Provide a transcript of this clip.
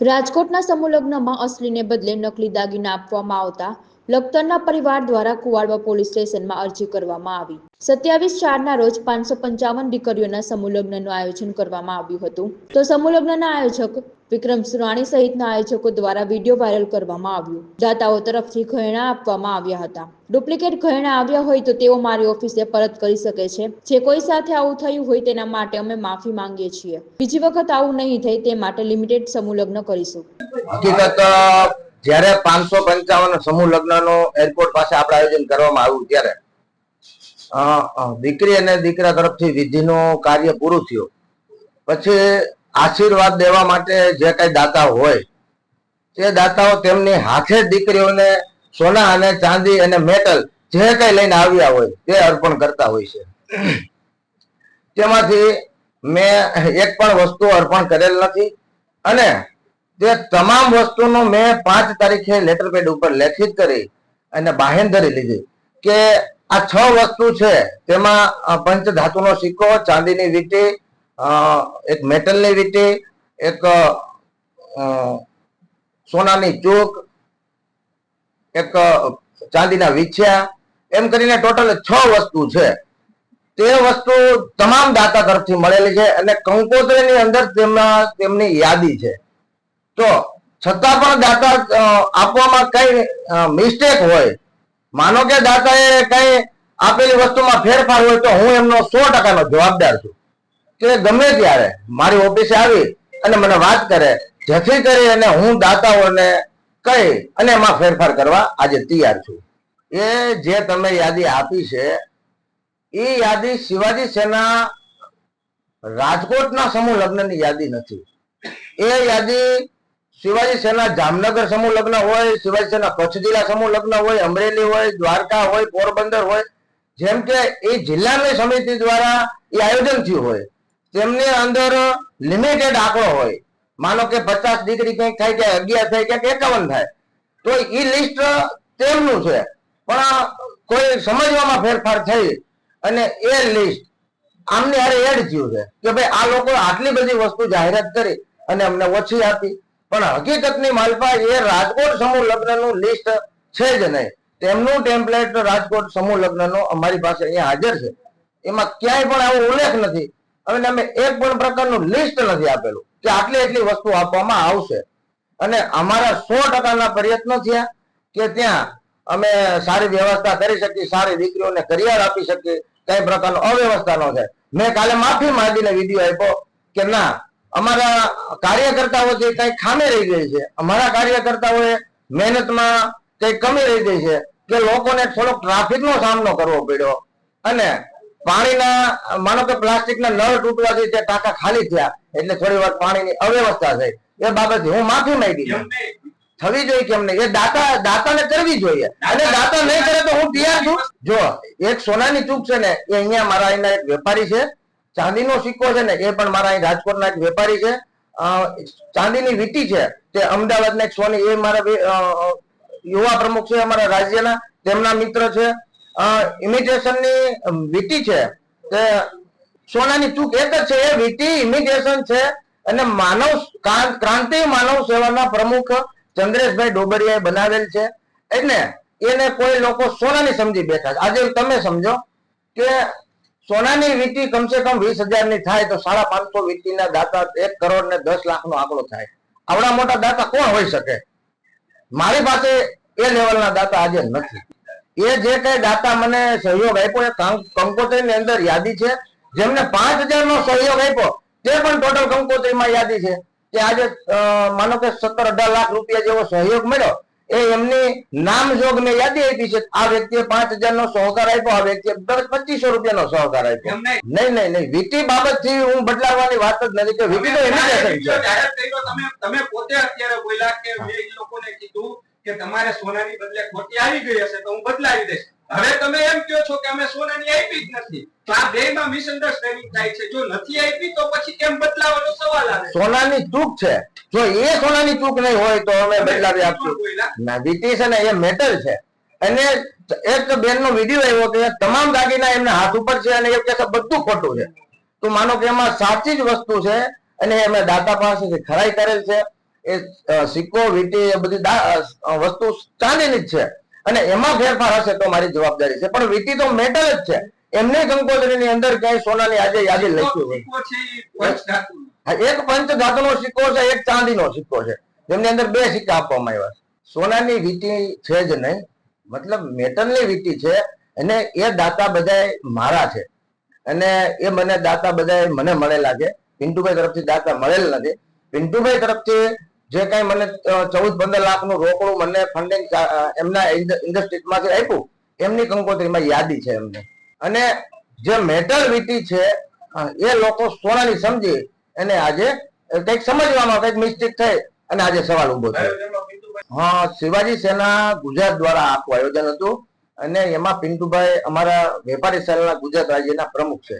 રાજકોટના સમૂહલગ્નમાં અસલીને બદલે નકલી દાગીના આપવામાં આવતા લખતરના પરિવાર દ્વારા કુવાડવા પોલીસ સ્ટેશનમાં અરજી કરવામાં આવી. સત્યાવીસ ચારના રોજ પાંચસો પંચાવન દીકરીઓના સમૂહલગ્નનું આયોજન કરવામાં આવ્યું હતું. તો સમૂહલગ્નના આયોજક વિક્રમ સુરાણી સહિતના આયોજકો દ્વારા વીડિયો વાયરલ કરવામાં આવ્યો. દાતાઓ તરફથી ઘરેણા આપવામાં આવ્યા હતા. ડુપ્લિકેટ ઘરેણા આવ્યા હોય તો તેઓ મારી ઓફિસે પરત કરી શકે છે. જે કોઈ સાથે આવું થયું હોય તેના માટે અમે માફી માંગીએ છીએ. બીજી વખત આવું નહીં થાય તે માટે લિમિટેડ સમૂહ લગ્ન કરીશું. હકીકત જ્યારે પાંચસો પંચાવન સમૂહ લગ્નનો એરપોર્ટ પાસે આપણે આયોજન કરવામાં આવ્યું ત્યારે દીકરી અને દીકરા તરફથી વિધિનો કાર્ય પૂરું થયું. પછી આશીર્વાદ દેવા માટે જે કઈ દાતા હોય તે દાતાઓ તેમની હાથે દીકરીઓને સોના અને ચાંદી અને મેટલ જે કઈ લઈને આવ્યા હોય તે અર્પણ કરતા હોય છે. તેમાંથી મેં એક પણ વસ્તુ અર્પણ કરેલ નથી અને તે તમામ વસ્તુનું મેં પાંચ તારીખે લેટર પેડ ઉપર લેખિત કરી અને બાહેંધરી લીધી કે આ છ વસ્તુ છે, તેમાં પંચ ધાતુનો સિક્કો, ચાંદીની વીંટી એક મેટલની વીટી એક સોનાની ચોક, એક ચાંદીના વીછ્યા, એમ કરીને ટોટલ છ વસ્તુ છે. તે વસ્તુ તમામ દાતા તરફથી મળેલી છે અને કંકોત્રીની અંદર તેમના, તેમની યાદી છે. તો છતાં પણ દાતા આપવામાં કઈ મિસ્ટેક હોય, માનો કે દાતાએ કઈ આપેલી વસ્તુમાં ફેરફાર હોય તો હું એમનો સો ટકાનો જવાબદાર છું. કે ગમે ત્યારે મારી ઓફિસે આવી અને મને વાત કરે, જેથી કરી અને હું દાતાઓને કહી અને એમાં ફેરફાર કરવા આજે તૈયાર છું. એ જે તમે યાદી આપી છે, એ યાદી શિવાજી સેના રાજકોટના સમૂહ લગ્નની યાદી નથી. એ યાદી શિવાજી સેના જામનગર સમૂહ લગ્ન હોય, શિવાજી સેના કચ્છ જિલ્લા સમૂહ લગ્ન હોય, અમરેલી હોય, દ્વારકા હોય, પોરબંદર હોય, જેમ કે એ જિલ્લાની સમિતિ દ્વારા એ આયોજન થયું હોય. તેમની અંદર લિમિટેડ આંકડો હોય, માનો કે પચાસ ડિગ્રી કંઈક થાય કે અગિયાર થાય કે એકાવન થાય, તો એ લિસ્ટ તેમનું છે. પણ કોઈ સમજવામાં ફેરફાર થઈ અને એ લિસ્ટ આમની હારે એડ થયું છે કે ભાઈ આ લોકો આટલી બધી વસ્તુ જાહેરાત કરી અને અમને ઓછી આપી. પણ હકીકતની માલપા એ રાજકોટ સમૂહ લગ્નનું લિસ્ટ છે જ નહીં. તેમનું ટેમ્પલેટ રાજકોટ સમૂહ લગ્નનો અમારી પાસે અહીંયા હાજર છે. એમાં ક્યાંય પણ આવો ઉલ્લેખ નથી. અને અમે એક પણ પ્રકારનું લિસ્ટ નથી આપેલું કે આટલી એટલી વસ્તુ આપવામાં આવશે. અને અમારા સો ટકાના પ્રયત્નો થયા કે ત્યાં અમે સારી વ્યવસ્થા કરી શકીએ, સારી દીકરીઓને કરિયર આપી શકીએ, કઈ પ્રકારનો અવ્યવસ્થા ન થાય મેં કાલે માફી માંગીને વીડિયો આપ્યો કે ના, અમારા કાર્યકર્તાઓથી કઈ ખામી રહી ગઈ છે, અમારા કાર્યકર્તાઓએ મહેનતમાં કઈ કમી રહી ગઈ છે કે લોકોને થોડોક ટ્રાફિકનો સામનો કરવો પડ્યો. અને પાણીના માનો કે પ્લાસ્ટિકના નળ તૂટવાથી તે ટાંકા ખાલી થયા એટલે થોડી વાર પાણીની અવ્યવસ્થા થઈ. એ બાબતે હું માફી માંગી થવી જોઈએ કેમ નહીં? એ દાતા દાતાને કરવી જોઈએ. અને દાતા નહીં કરે તો હું તૈયાર છું. જો એક સોનાની ચૂક છે ને એ અહીંયા મારા અહીંના એક વેપારી છે. ચાંદીનો સિક્કો છે ને એ પણ મારા અહીં રાજકોટના એક વેપારી છે. ચાંદીની વીંટી છે તે અમદાવાદના એક સોની એ મારા યુવા પ્રમુખ છે અમારા રાજ્યના તેમના મિત્ર છે. ઇમિટેશનની વીટી છે તે સોનાની ચૂક એક જ છે, એ વીંટી ઇમિટેશન છે અને માનવ ક્રાંતિ માનવ સેવાના પ્રમુખ ચંદ્રેશભાઈ ડોબરિયાએ બનાવેલ છે. એટલે એને કોઈ લોકો સોનાની સમજી બેઠા છે. આજે તમે સમજો કે સોનાની વીંટી કમસે કમ વીસ હજારની થાય તો સાડા પાંચસો વીટીના દાતા એક કરોડ ને દસ લાખનો આંકડો થાય. આવડા મોટા દાતા કોણ હોઈ શકે? મારી પાસે એ લેવલના દાતા આજે નથી. એ જે કઈ દાતા મને સહયોગ આપ્યો એ કંકોત્રી ની અંદર યાદી છે. જેમને પાંચ હજાર નો સહયોગ આપ્યો તે પણ ટોટલ કંકોત્રીમાં યાદી છે. કે આજે માનો કે સત્તર અઢાર લાખ રૂપિયા જેવો સહયોગ મળ્યો એ એમની નામ જોગ મેં યાદી આપી છે. આ વ્યક્તિએ પાંચ હજાર નો સહકાર આપ્યો આ વ્યક્તિએ દસ પચીસો રૂપિયાનો સહકાર આપ્યો. નહીં. નહીં નહીં વીટી બાબતથી હું બદલાવવાની વાત જ નથી કે વીટી તો તમે તમે પોતે અત્યારે બોલ્યા કે મેં લોકોને કીધું કે તમારે સોનાની બદલે ખોટી આવી ગઈ હશે તો હું બદલાવી દઈશ. હવે તમે એમ કહો છો કે અમે સોનાની આપી જ નથી. તો આ બેયમાં મિસઅન્ડરસ્ટેન્ડિંગ થાય છે. જો નથી આપી તો પછી કેમ બદલાવાનો સવાલ આવે? સોનાની ચૂક છે. જો એ સોનાની ચૂક નહીં હોય તો અમે બદલાવી આપશું. ના વીટી છે ને એ મેટલ છે. અને એક બેન નો વીડિયો આવ્યો કે તમામ દાગીના એમના હાથ ઉપર છે અને એ છે બધું ખોટું છે. તો માનો કે એમાં સાચી જ વસ્તુ છે અને અમે દાતા પાસેથી ખરાઈ કરેલ છે. એ વીટી એ બધી વસ્તુ ચાંદીની જ છે. અને એમાં ફેરફાર હશે તો મારી જવાબદારી છે. પણ વીટી તો મેટલ જ છે. એમની કંકોત્રીની અંદર ક્યાંય સોનાની આજે યાદી લખ્યું હોય. એક પંચ ધાતુનો. સિક્કો છે એક ચાંદીનો સિક્કો છે. જેમની અંદર બે સિક્કા આપવામાં આવ્યા છે. સોનાની વીટી છે જ નહીં. મતલબ મેટલની વીટી છે અને એ દાતા બધા મારા છે. અને એ મને દાતા બધા મને મળેલા છે. પિન્ટુભાઈ તરફથી દાતા મળેલ નથી. પિન્ટુભાઈ તરફથી જે કઈ મને ચૌદ પંદર લાખનું રોકડું મને ફંડિંગ એમના ઇન્ડસ્ટ્રીમાંથી આપ્યું, એમની કંકોત્રીમાં યાદી છે એમને. અને જે મેટલ વીટી છે એ લોકો સોનાની સમજી અને આજે કંઈક સમજવામાં કંઈક મિસ્ટેક થઈ અને આજે સવાલ ઊભો થયો. હા, શિવાજી સેના ગુજરાત દ્વારા આખું આયોજન હતું અને એમાં પિન્ટુભાઈ અમારા વેપારી સેલના ગુજરાત રાજ્યના પ્રમુખ છે.